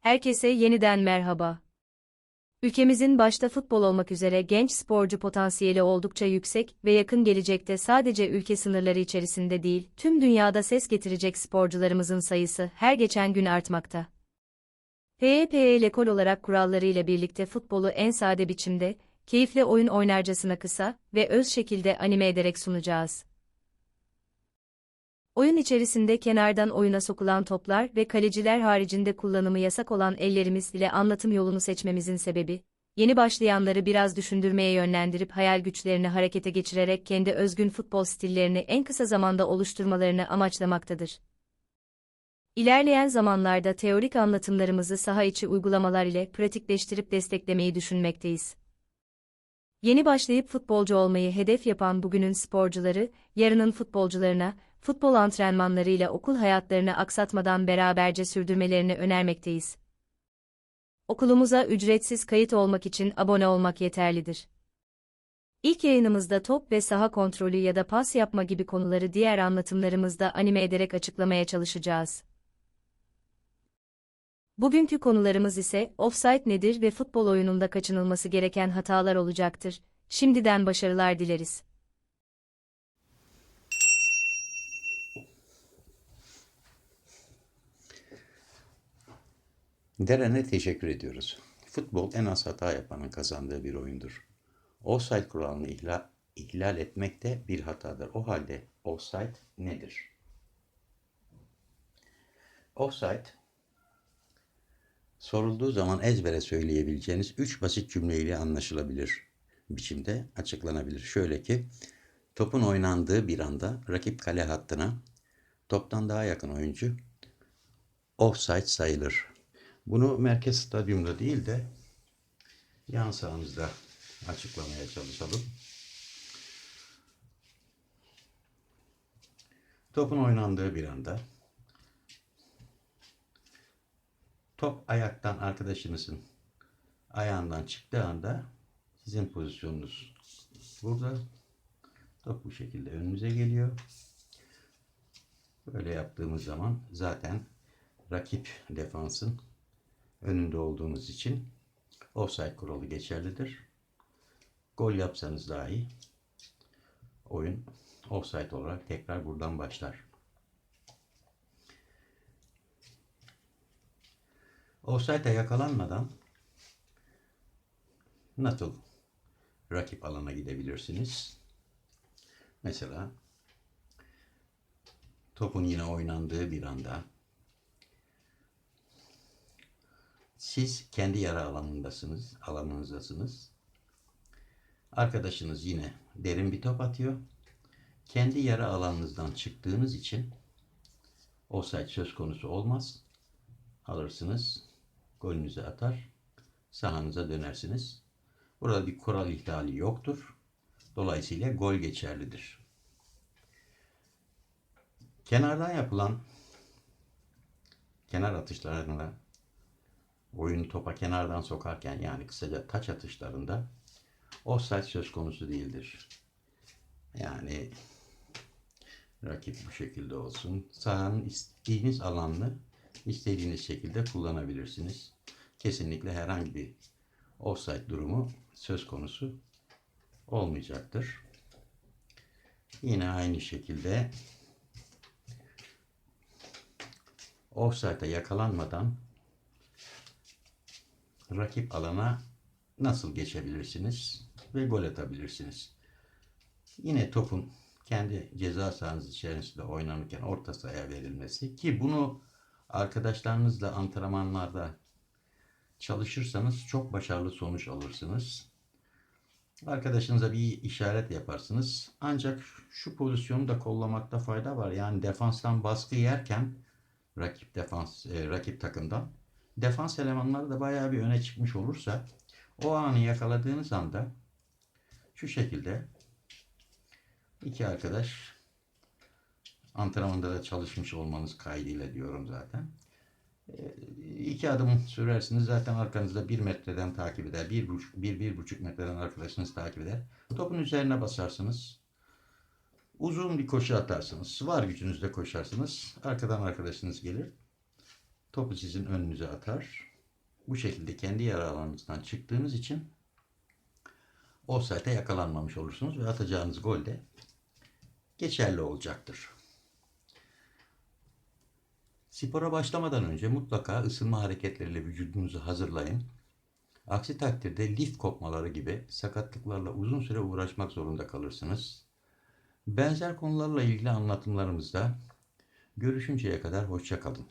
Herkese yeniden merhaba. Ülkemizin başta futbol olmak üzere genç sporcu potansiyeli oldukça yüksek ve yakın gelecekte sadece ülke sınırları içerisinde değil, tüm dünyada ses getirecek sporcularımızın sayısı her geçen gün artmakta. PYPE Lekol olarak kurallarıyla birlikte futbolu en sade biçimde, keyifle oyun oynarcasına kısa ve öz şekilde anime ederek sunacağız. Oyun içerisinde kenardan oyuna sokulan toplar ve kaleciler haricinde kullanımı yasak olan ellerimiz ile anlatım yolunu seçmemizin sebebi, yeni başlayanları biraz düşündürmeye yönlendirip hayal güçlerini harekete geçirerek kendi özgün futbol stillerini en kısa zamanda oluşturmalarını amaçlamaktadır. İlerleyen zamanlarda teorik anlatımlarımızı saha içi uygulamalar ile pratikleştirip desteklemeyi düşünmekteyiz. Yeni başlayıp futbolcu olmayı hedef yapan bugünün sporcuları, yarının futbolcularına, futbol antrenmanlarıyla okul hayatlarını aksatmadan beraberce sürdürmelerini önermekteyiz. Okulumuza ücretsiz kayıt olmak için abone olmak yeterlidir. İlk yayınımızda top ve saha kontrolü ya da pas yapma gibi konuları diğer anlatımlarımızda anime ederek açıklamaya çalışacağız. Bugünkü konularımız ise offside nedir ve futbol oyununda kaçınılması gereken hatalar olacaktır. Şimdiden başarılar dileriz. Deren'e teşekkür ediyoruz. Futbol en az hata yapanın kazandığı bir oyundur. Offside kuralını ihlal, ihlal etmek de bir hatadır. O halde offside nedir? Offside, sorulduğu zaman ezbere söyleyebileceğiniz üç basit cümleyle anlaşılabilir biçimde açıklanabilir. Şöyle ki, topun oynandığı bir anda rakip kale hattına toptan daha yakın oyuncu offside sayılır. Bunu merkez stadyumda değil de yan sahamızda açıklamaya çalışalım. Topun oynandığı bir anda top ayaktan arkadaşınızın ayağından çıktığı anda sizin pozisyonunuz burada. Top bu şekilde önünüze geliyor. Böyle yaptığımız zaman zaten rakip defansın önünde olduğunuz için offside kuralı geçerlidir. Gol yapsanız dahi oyun offside olarak tekrar buradan başlar. Offside'e yakalanmadan nasıl rakip alana gidebilirsiniz? Mesela topun yine oynandığı bir anda Siz kendi yara alanındasınız, alanınızdasınız. Arkadaşınız yine derin bir top atıyor. Kendi yara alanınızdan çıktığınız için offside söz konusu olmaz. Alırsınız, golünüzü atar, sahanıza dönersiniz. Burada bir kural ihlali yoktur. Dolayısıyla gol geçerlidir. Kenardan yapılan kenar atışlarına oyunu topa kenardan sokarken yani kısaca taç atışlarında offside söz konusu değildir. Yani rakip bu şekilde olsun. Sahanın istediğiniz alanını istediğiniz şekilde kullanabilirsiniz. Kesinlikle herhangi bir offside durumu söz konusu olmayacaktır. Yine aynı şekilde offside'a yakalanmadan rakip alana nasıl geçebilirsiniz ve gol atabilirsiniz. Yine topun kendi ceza sahanız içerisinde oynanırken orta sahaya verilmesi ki bunu arkadaşlarınızla antrenmanlarda çalışırsanız çok başarılı sonuç alırsınız. Arkadaşınıza bir işaret yaparsınız. Ancak şu pozisyonu da kollamakta fayda var. Yani defanstan baskı yerken rakip defans e, rakip takımdan defans elemanları da bayağı bir öne çıkmış olursa o anı yakaladığınız anda şu şekilde iki arkadaş antrenmanda da çalışmış olmanız kaydıyla diyorum zaten. Ee, iki adım sürersiniz zaten arkanızda bir metreden takip eder. Bir, buçuk, bir, bir buçuk metreden arkadaşınız takip eder. Topun üzerine basarsınız. Uzun bir koşu atarsınız. Var gücünüzle koşarsınız. Arkadan arkadaşınız gelir. Topu sizin önünüze atar. bu şekilde kendi yarı alanınızdan çıktığınız için offside'e yakalanmamış olursunuz ve atacağınız gol de geçerli olacaktır. Spora başlamadan önce mutlaka ısınma hareketleriyle vücudunuzu hazırlayın. Aksi takdirde lif kopmaları gibi sakatlıklarla uzun süre uğraşmak zorunda kalırsınız. Benzer konularla ilgili anlatımlarımızda görüşünceye kadar hoşça kalın.